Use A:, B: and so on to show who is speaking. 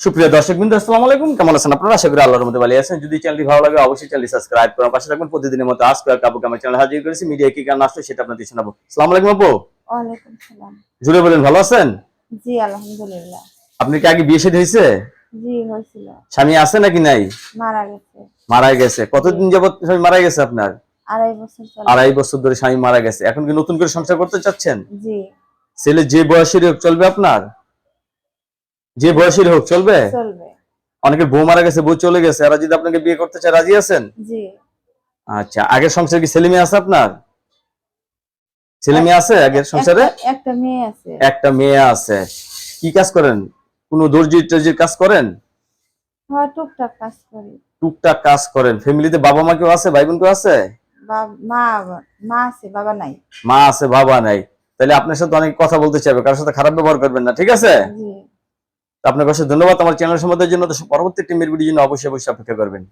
A: সুপ্রিয় দর্শক বিন্দু আসসালামু আলাইকুম। কেমন আছেন আপনারা? আশা করি আল্লাহর মধ্যে ভালো আছেন। যদি চ্যানেলটি ভালো লাগে অবশ্যই চ্যানেলটি সাবস্ক্রাইব করুন। পাশে থাকবেন প্রতিদিনের মতো আজকে আর কাবুকে আমার চ্যানেল হাজির করেছি। মিডিয়া কি কারণ আসলো সেটা আপনাদের শোনাবো। আসসালামু আলাইকুম আপু।
B: ওয়ালাইকুম সালাম
A: জুড়ে বলেন ভালো আছেন?
B: জি আলহামদুলিল্লাহ।
A: আপনি কি আগে বিয়ে শাদী হয়েছে?
B: জি হয়েছিল।
A: স্বামী আছে নাকি নাই?
B: মারা গেছে।
A: মারা গেছে। কতদিন যাবত স্বামী মারা গেছে আপনার?
B: আড়াই বছর চলে
A: আড়াই বছর ধরে স্বামী মারা গেছে। এখন কি নতুন করে সংসার করতে চাচ্ছেন?
B: জি।
A: ছেলে যে বয়সেরই হোক চলবে আপনার? যে বয়সেরই হোক চলবে?
B: চলবে।
A: অনেকের বউ মারা গেছে বউ চলে গেছে এরা যদি আপনাকে বিয়ে করতে চায় রাজি আছেন? আচ্ছা আগের সংসারে কি ছেলে মেয়ে আছে আপনার? ছেলে মেয়ে আছে আগের সংসারে?
B: একটা- মেয়ে আছে।
A: একটা মেয়ে আছে। কি কাজ করেন? কোন দর্জি টর্জির কাজ করেন?
B: হয় টুকটাক কাজ করি।
A: টুকটাক কাজ করেন। ফ্যামিলিতে বাবা মা কেউ আছে? ভাই বোন কেউ আছে?
B: মা মা আছে বাবা নাই।
A: মা আছে বাবা নাই। তাহলে আপনার সাথে অনেক কথা বলতে চাইবে কারোর সাথে খারাপ ব্যবহার করবেন না ঠিক আছে? আপনার কাছে ধন্যবাদ। আমার চ্যানেল সম্বন্ধের জন্য। পরবর্তী টিমের ভিডিও জন্য অবশ্যই অবশ্যই অপেক্ষা করবেন।